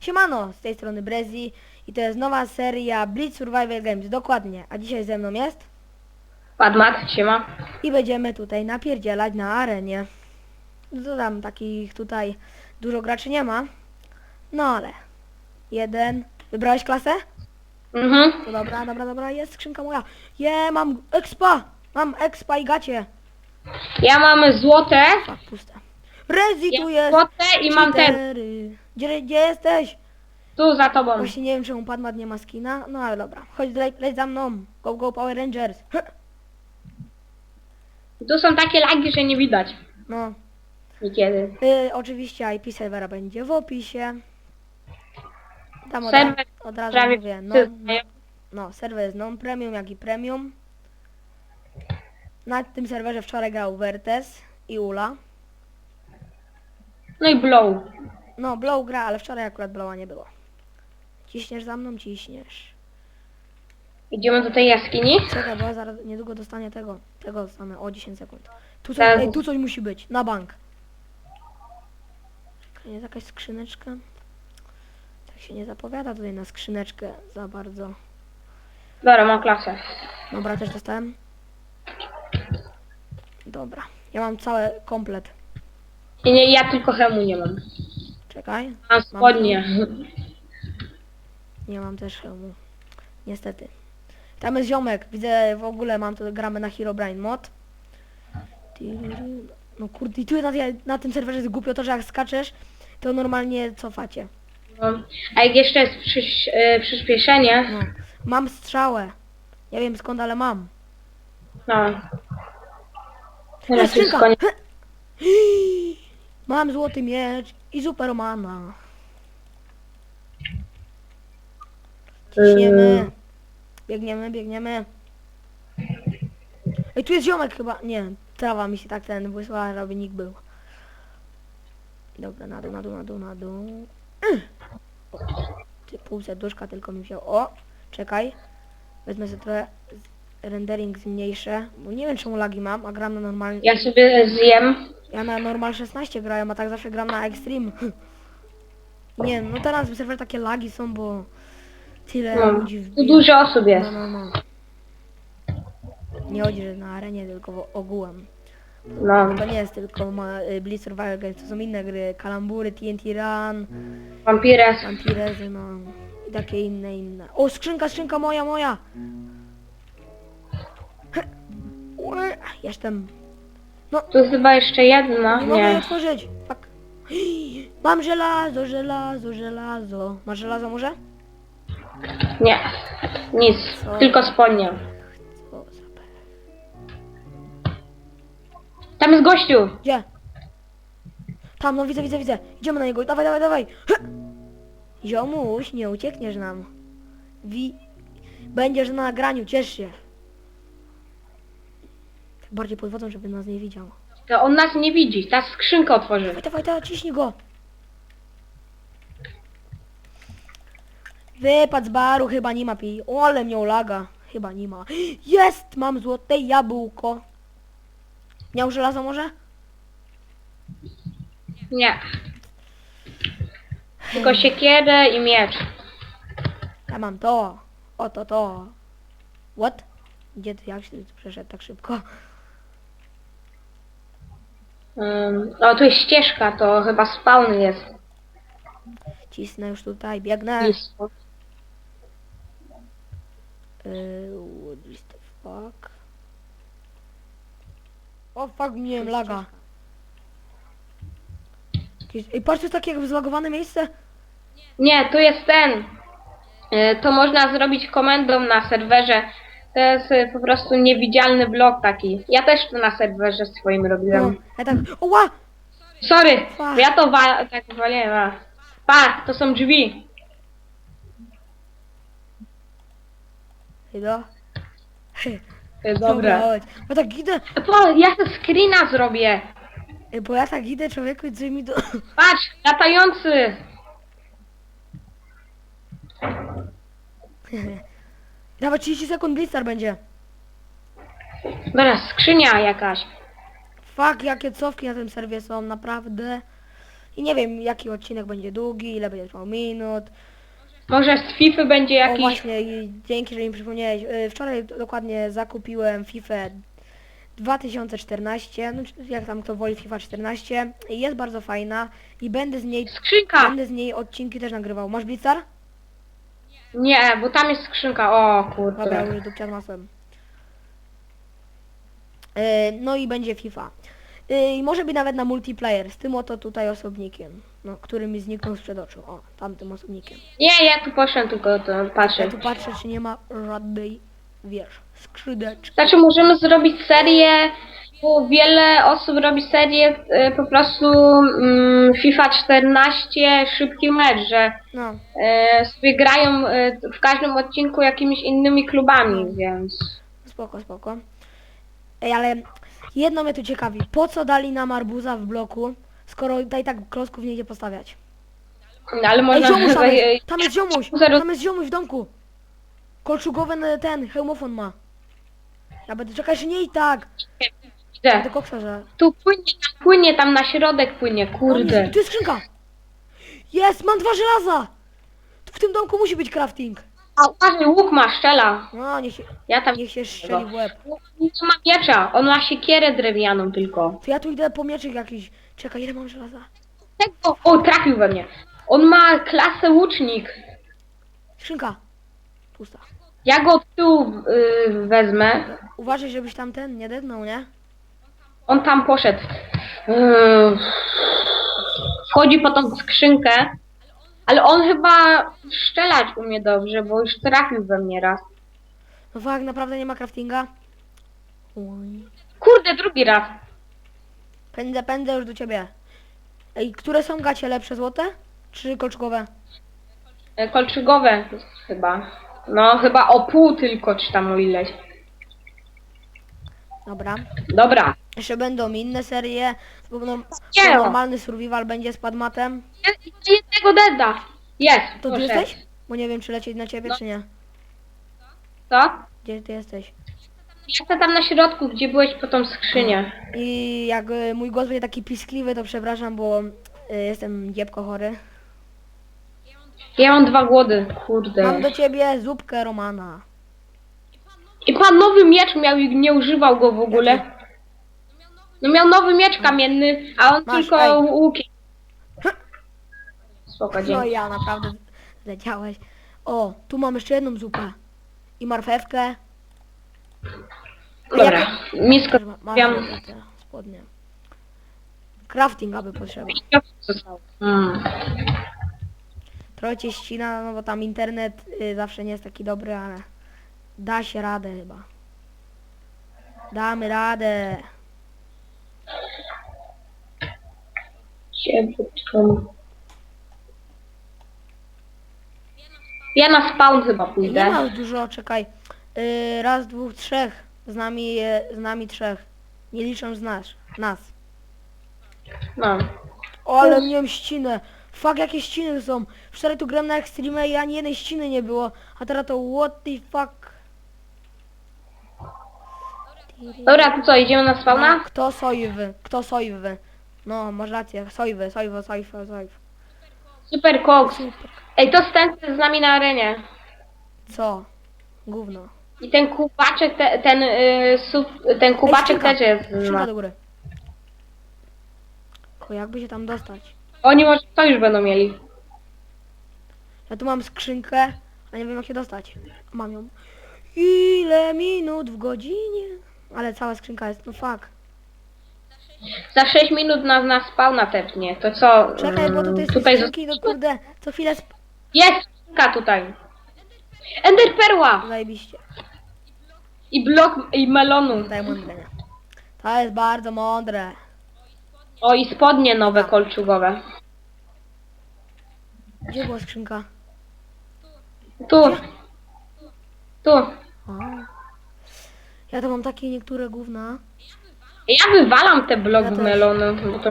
Siemano, z tej strony Brezi i to jest nowa seria Blitz Survival Games, dokładnie. A dzisiaj ze mną jest Padmat, siema. i będziemy tutaj napierdzielać na arenie. Co tam takich tutaj dużo graczy nie ma. No ale jeden. Wybrałeś klasę? Mhm. To dobra, dobra, dobra, jest skrzynka moja. Je, mam expa! Mam expa i gacie. Ja mam złote. Fuck, puste. Rezi Ja tu mam jest. złote i mam ten. Cheatery. Gdzie, gdzie jesteś? Tu za tobą. Właśnie nie wiem czemu Padmat nie ma skina, no ale dobra. Chodź, leć, leć za mną. Go, go Power Rangers. Tu są takie lagi, że nie widać No. niekiedy. Y, oczywiście IP serwera będzie w opisie. Tam od, Serwer od razu prawie mówię, no, wszyscy no, znają. no, serwer jest non-premium, jak i premium. Na tym serwerze wczoraj grał Vertes i Ula. No i blow. No, Blow gra, ale wczoraj akurat Blowa nie było. Ciśniesz za mną? Ciśniesz. Idziemy do tej jaskini. Czekaj, bo ja zaraz niedługo dostanie tego. Tego dostanę. O, 10 sekund. Tu coś, Zaraz. ej, tu coś musi być. Na bank. Czekaj, jest jakaś skrzyneczka. Tak się nie zapowiada tutaj na skrzyneczkę za bardzo. Dobra, mam klasę. Dobra, też dostałem. Dobra. Ja mam cały komplet. I nie, ja tylko hemu nie mam. Czekaj. Mam spodnie. Nie mam też hełmu. Niestety. Tam jest ziomek. Widzę w ogóle mam to gramy na Herobrine mod. Tyry- No kurde, i tu na, na tym serwerze jest głupio to, że jak skaczesz, to normalnie cofacie. No. A jak jeszcze jest przyś, y, przyspieszenie, No. Mam strzałę. Nie wiem skąd, ale mam. no. Ej, Teraz skrzynka! jest koniec. Mam złoty miecz i supermana. Ciśniemy. Biegniemy, biegniemy. Ej, tu jest ziomek chyba. Nie, trawa mi się tak ten wysłała, żeby nikt był. Dobra, na dół, na dół, na dół, na dół. Ty pół serduszka tylko mi wziął. O, czekaj. Wezmę sobie trochę rendering zmniejszę, bo nie wiem czemu lagi mam, a gram na normalnie. Ja sobie zjem. Ja na normal 16 grałem, a tak zawsze gram na extreme. Nie, no teraz w serwer takie lagi są, bo tyle No. ludzi Tu wbija. dużo osób No, jest. no, no. Nie chodzi, że na arenie, tylko ogółem. No. To nie jest tylko ma, y, Blitz Survival Games, to są inne gry. Kalambury, TNT Run, Vampires. Vampirezy, no. I takie inne, inne. O, skrzynka, skrzynka moja, moja! Ue, Jestem. Tu chyba jeszcze jedna. Nie mogę Nie. otworzyć. Fuck. Mam żelazo, żelazo, żelazo. Masz żelazo może? Nie. Nic. Co? Tylko spodnie. O. Tam jest gościu. Gdzie? Tam, no widzę, widzę, widzę. Idziemy na niego. Dawaj, dawaj, dawaj. Ziomuś, nie uciekniesz nam. Wi... Będziesz na nagraniu, ciesz się. Bardziej pod wodą, żeby nas nie widział. To on nas nie widzi. Ta skrzynkę otworzy. Dawaj, dawaj, ciśnij go. Wypadł z baru, chyba nie ma pij. O, ale mnie laga. Chyba nie ma. Jest! Mam złote jabłko. Miał żelazo może? Nie. Tylko siekierę i miecz. Ja mam to. Oto to. What? Gdzie ty, jak się tu przeszedł tak szybko? Um, o, tu jest ścieżka, to chyba spawn jest. Cisnę już tutaj, biegnę. Jest. Yy, what the fuck? O fuck, nie wiem, laga. Jakieś- Ej, patrz, to jest takie jakby zlagowane miejsce. Nie, tu jest ten. E, To można zrobić komendą na serwerze. To jest e, po prostu niewidzialny blok taki. Ja też to na serwerze swoim No, robiłem. ja tak, oła! Sorry, Fuck. ja to wa tak waliłem. a. Pa, to są drzwi. Chyba. E, Dobra. chodź. Bo tak idę, Po, ja to screena zrobię. Bo ja tak idę, człowieku, i mi do... Patrz, latający. Nawet 30 sekund blister będzie. Dobra, skrzynia jakaś. Fuck, jakie cofki na tym serwie są, naprawdę. I nie wiem jaki odcinek będzie długi, ile będzie trwał minut. Może z FIFA będzie O jakiś... właśnie, i dzięki, że mi przypomniałeś. Y, Wczoraj d- dokładnie zakupiłem FIFA 2014, no, czy jak tam kto woli FIFA 14. I Jest bardzo fajna i będę z niej Skrzynka! będę z niej odcinki też nagrywał. Masz Blizzar? Nie, bo tam jest skrzynka. O Dobra, kurde. już dupcia z masłem. E, No i będzie FIFA. E, I może być nawet na multiplayer z tym oto tutaj osobnikiem, no, który mi zniknął sprzed oczu. O, tamtym osobnikiem. Nie, ja tu poszłem tylko to patrzę. Ja tu patrzę, czy nie ma żadnej, wiesz, skrzydeczki. Znaczy możemy zrobić serię, wiele osób robi serię e, po prostu mm, FIFA 14 szybki mecz, że No, e, sobie grają e, w każdym odcinku jakimiś innymi klubami, więc... spoko, spoko. Ej, ale jedno mnie tu ciekawi. Po co dali nam arbuza w bloku, skoro tutaj tak klocków nie idzie postawiać? No, ale Ej, można... ziomuś tam jest, tam jest ziomuś, tam jest ziomuś w domku. Kolczugowy ten, hełmofon ma. Ja będę czekać, nie i tak. Koksa, że... Tu płynie, tam płynie, tam na środek płynie, kurde. tu jest skrzynka! Jest, mam dwa żelaza! W tym domku musi być crafting. A uważaj, łuk ma, szczela. No, niech się, Ja tam... niech się strzeli w łeb. Nie ma miecza, on ma siekierę drewnianą tylko. To ja tu idę po mieczyk jakiś. Czekaj, ile mam żelaza? Tego... O, trafił we mnie. On ma klasę łucznik. Skrzynka. Pusta. Ja go od tyłu y, wezmę. Uważaj, żebyś tam ten nie dednął, nie? On tam poszedł. Yy, Wchodzi po tą skrzynkę. Ale on chyba strzelać umie dobrze, bo już trafił we mnie raz. No fakt, naprawdę nie ma craftinga? Oj. Kurde, drugi raz. Pędzę, pędzę już do ciebie. Ej, które są gacie lepsze, złote? Czy kolczkowe? E, Kolczygowe chyba. No chyba o pół tylko, czy tam o ileś. Dobra. Dobra. Jeszcze będą inne serie. No, Nie. normalny survival będzie z padmatem. Jest jednego deda. Jest. To ty jesteś? Bo nie wiem, czy lecieć na ciebie, No. czy nie. Co? Gdzie ty jesteś? Jestem tam na środku, gdzie byłeś po tą skrzynię. I jak y, mój głos będzie taki piskliwy, to przepraszam, bo y, jestem dziebko chory. Ja mam dwa głody, kurde. Mam do ciebie zupkę Romana. I pan nowy miecz miał i nie używał go w ogóle. No miał nowy miecz kamienny, a on Masz, tylko ej. łukiem. Spoko, No dzięki. ja naprawdę leciałeś. O, tu mam jeszcze jedną zupę. I marchewkę. Dobra, misko Ma- stawiam. Marchewkę, te spodnie. Crafting aby potrzeba. Hmm. Trochę cię ścina, no bo tam internet y, zawsze nie jest taki dobry, ale da się radę chyba. Damy radę. Ciebutką. Ja na spawn chyba Nie pójdę. ma już dużo, czekaj. Y, raz, dwóch, trzech. Z nami, y, z nami trzech. Nie licząc nas. Nas. No. O, ale miałem ścinę. Fuck, jakie ściny są. Wczoraj tu gram na Extreme i ani jednej ściny nie było. A teraz to what the fuck. Dobra, to co, idziemy na spawna? No, kto sojwy? Kto sojwy? No, masz rację. Sojwy, sojwy, sojwy, sojwy. Super. Super. Ej, to Stan jest z nami na arenie. Co? Gówno. I ten kubaczek, te, ten, y, sub, ten kubaczek też jest. Skrzynka No. do góry. Tylko jakby się tam dostać? Oni może to już będą mieli. Ja tu mam skrzynkę, a nie wiem jak się dostać. Mam ją. Ile minut w godzinie? Ale cała skrzynka jest, no fuck. Za 6 minut nas na spawna tepnie. To co? Czekaj, bo tutaj jest tutaj skrzynki, no kurde, co chwilę sp... Jest skrzynka tutaj. Ender perła Zajebiście. i blok i melonu. Daj. To jest bardzo mądre. O i spodnie nowe kolczugowe. Gdzie była skrzynka? Tu. Tu. O. Ja to mam takie niektóre gówna. Ja wywalam te blok Ja też. melonu. Bo to...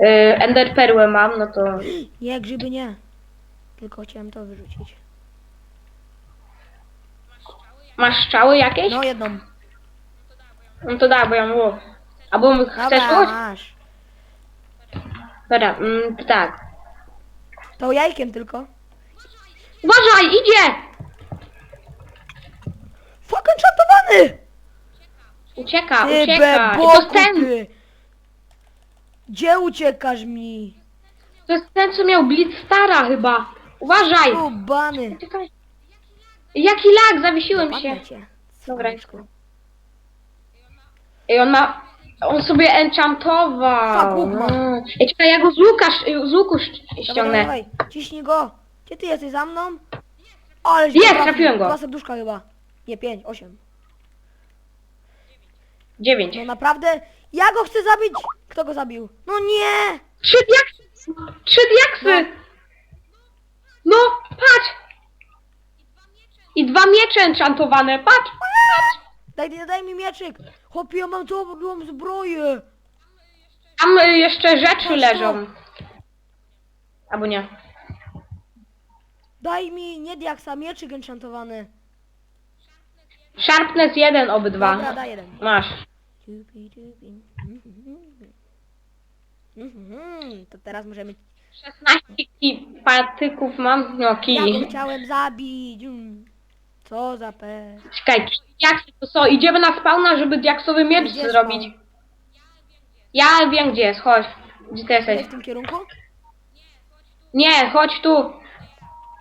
Y, Ender perłę mam, no to. Nie, grzyby nie. Tylko chciałem to wyrzucić. Masz strzały jakieś? No jedną. No to da, bo ja mam łuk. Albo chcesz Dobra, łuk? masz. Dobra, mm, tak. To jajkiem tylko. Uważaj, idzie! Fuck enchantowany! Ucieka, Ty ucieka. To ten, ty! Gdzie uciekasz mi? to jest ten, co miał Blitzstara chyba. Uważaj! O, bany. Czekaj. Jaki lag, zawiesiłem się. Dopadnę cię. Dobra. I on ma, on sobie enchantował. Łuk ma. Mm. Ej, czekaj, ja go z łuka, sz- z łuku sz- Dawaj, ściągnę. dawaj, ciśnij go. Gdzie ty jesteś za mną? Ale Jest, trafiłem go. Dwa serduszka chyba. Nie, pięć, osiem. Dziewięć. No naprawdę? Ja go chcę zabić! Kto go zabił? No nie! Trzy diaksy! Trzy diaksy! No, patrz! I dwa miecze enchantowane, patrz! Daj, daj mi mieczyk! Chłopie, ja mam dobrą zbroję! Tam y, jeszcze rzeczy Patrz leżą. Albo nie. Daj mi, nie diaksa, mieczyk enchantowany. Sharpness jeden obydwa. Dobra, daj jeden. Masz. Mhm, To teraz możemy... 16 ki- patyków mam, no Ja go kij. chciałem zabić! Mm. Co za pe... Czekaj, diaksy to są. Idziemy na spawna, żeby diaksowy miecz Gdzie zrobić. spawn? Ja wiem gdzie jest, chodź. Gdzie ty Tutaj jesteś? w tym kierunku? Nie, chodź tu.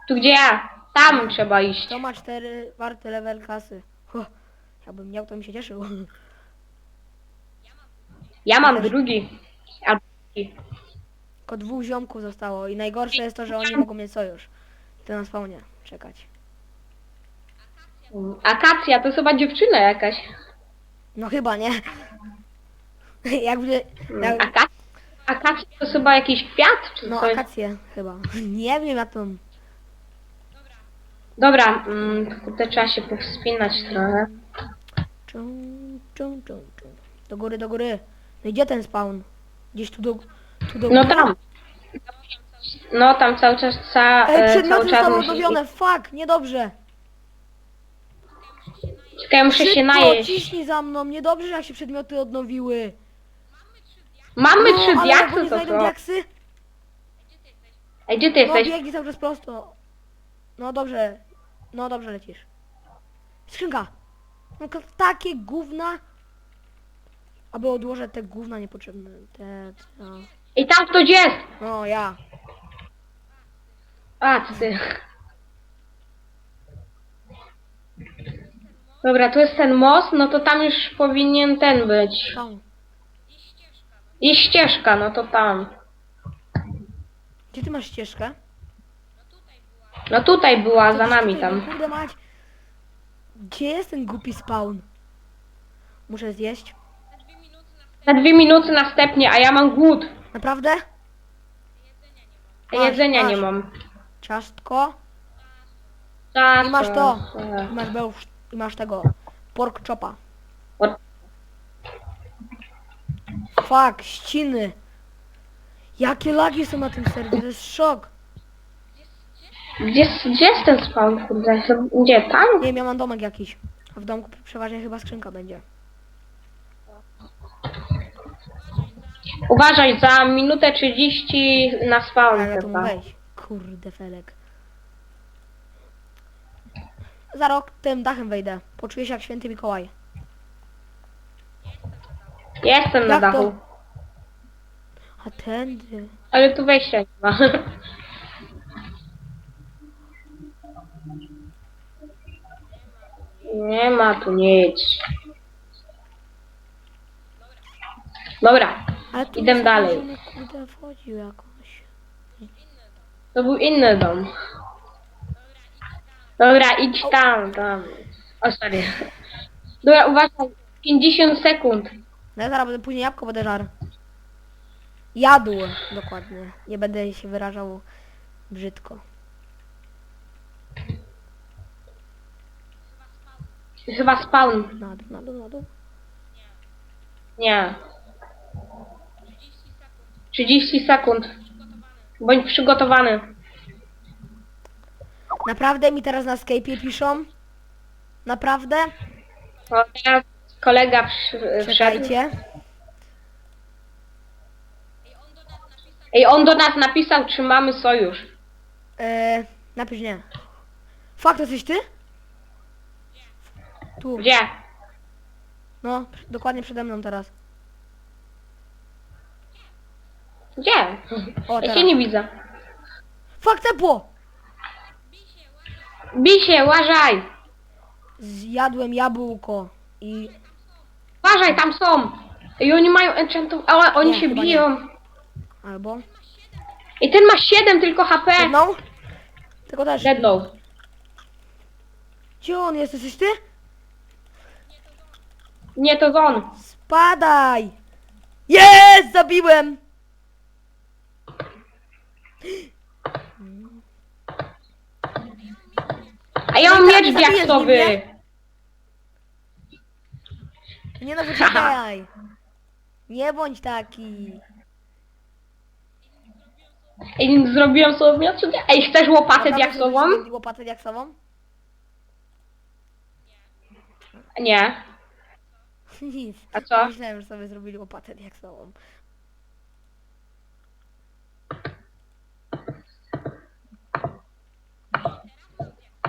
Tu gdzie ja. Tam trzeba iść. To ma cztery warty level kasy. Ho, jakbym miał, to bym się cieszył. Ja mam drugi. Albo drugi. Tylko dwóch ziomków zostało i najgorsze jest to, że oni mogą mieć sojusz. To na spawnie. Czekać. Akacja to chyba dziewczyna jakaś. No chyba, nie? Jakby... Jak, Akacja, akacja to chyba jakiś kwiat czy no coś? akacje chyba. Nie wiem jak to... Dobra, mm, kurde, trzeba się powspinać trochę. Czum, czum, czum, czum. Do góry, do góry. No i gdzie ten spawn? Gdzieś tu do... Tu do No tam. No tam cały czas ca, Ej, e, przedmioty cały czas zostały odnowione, fuck, niedobrze. Czekaj, muszę się Szybko, najeść. ciśnij za mną, niedobrze jak się przedmioty odnowiły. Mamy no, trzy ale jak diaksy, oni to znajdą co? diaksy? Ej, gdzie ty No jesteś? biegnij cały czas prosto. No dobrze, no dobrze lecisz. Skrzynka. No takie gówna. Aby odłożę te gówna niepotrzebne. Te, no. Ej, tam ktoś jest! no ja. A, to ty. Dobra, tu jest ten most, no to tam już powinien ten być. Tam. I ścieżka, no to tam. Gdzie ty masz ścieżkę? No tutaj była, za nami tam. no Kurde mać. Gdzie jest ten głupi spawn? Muszę zjeść. Na dwie minuty następnie, a ja mam głód. Naprawdę? Masz, jedzenia masz. nie mam. Ciastko. Tak, I masz to. tak. I masz bełż, i masz tego. Pork chopa. Fuck, ściny. Jakie lagi są na tym serwie, to jest szok. Gdzie, gdzie jest ten spawn, kurde? Gdzie, tam? Nie wiem, ja mam domek jakiś. A w domku przeważnie chyba skrzynka będzie. Uważaj, za minutę 30 na spawn chyba. wejść. Kurde felek. Za rok tym dachem wejdę. Poczuję się jak święty Mikołaj. Jestem na Jak to? dachu. A tędy. Ale tu wejścia nie ma. Nie ma tu nic. Dobra, Ale tu Idę dalej. jakiś ziomek, Kurde, wchodził jakoś. to był inny dom. Dobra, idź tam, tam. O, sorry. Dobra, uważaj. 50 sekund. No ja zaraz będę później jabłko będę żar. Jadł, dokładnie. Nie będę się wyrażał brzydko. Chyba spawn. Na dół, na dół, na dół. Nie. 30 sekund. Bądź przygotowany. Naprawdę mi teraz na Skype'ie piszą? Naprawdę? Teraz kolega przy, wszedł. Czekajcie. Ej, on do nas napisał, czy mamy sojusz. Eee, napisz nie. Fakt, to jesteś ty? Tu, Gdzie? no, dokładnie przede mną teraz. Gdzie? O, Ja teraz. cię nie widzę. Fakt, tepło! Bisie, uważaj! Zjadłem jabłko i... Uważaj, tam są! I oni mają enchantów, ale oni Nie, się chyba biją. albo... I ten ma 7 tylko HP. Jedną? Tylko też. Deadlow. Gdzie on jest? Jesteś ty? Nie, to on. Spadaj! Jest! Zabiłem! A ja mam No miecz zabijesz diaksowy. nie? No, wyciekaj! Nie bądź taki! Ej, zrobiłem sobie miecz. Ej, chcesz łopatę Naprawdę diaksową? zrobisz sobie Łopatę diaksową? Nie. Nic. A co? Myślałem, że sobie zrobili łopatę diaksową.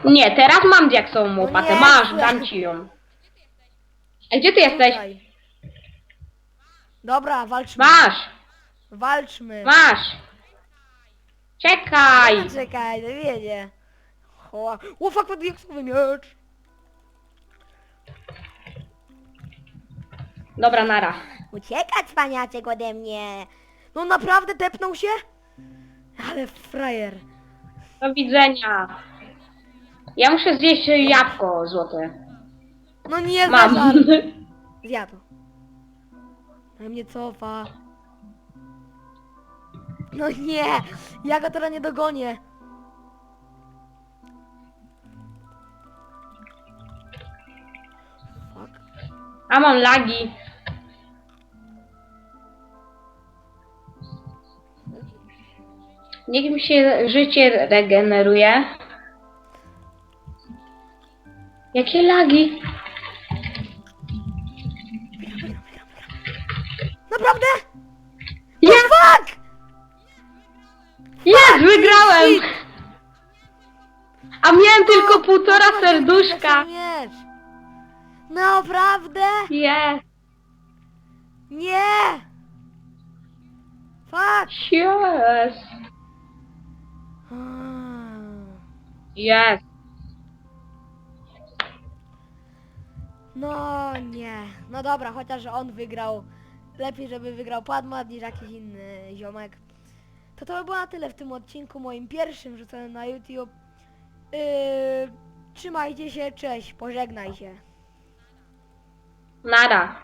Nie, teraz mam diaksową łopatę. No nie, Masz, dam ci ją. Ej, gdzie ty jesteś? Tutaj. Dobra, walczmy. Masz, Walczmy. masz. Czekaj. No, Czekaj, no wiedzie. O, o fuck, to diaksowy miecz. Dobra, nara. Uciekać, paniaczek ode mnie. No naprawdę tepnął się? Ale frajer. Do widzenia. Ja muszę zjeść jabłko złote. No nie Mam. Mam. Zjadł. Na mnie cofa. No nie! Ja go teraz nie dogonię. Fuck. A mam lagi. Niech mi się życie regeneruje. Jakie lagi? Naprawdę? Ja, Fuck! jest, wygrałem! A miałem tylko półtora No, serduszka. miecz. Naprawdę? Jest, Nie! Fuck! jest, Ah. No nie. No dobra, chociaż on wygrał. Lepiej, żeby wygrał Padmat niż jakiś inny ziomek. To to by było na tyle w tym odcinku moim pierwszym rzuconym na YouTube. Yy, trzymajcie się, cześć, pożegnaj się. Nara.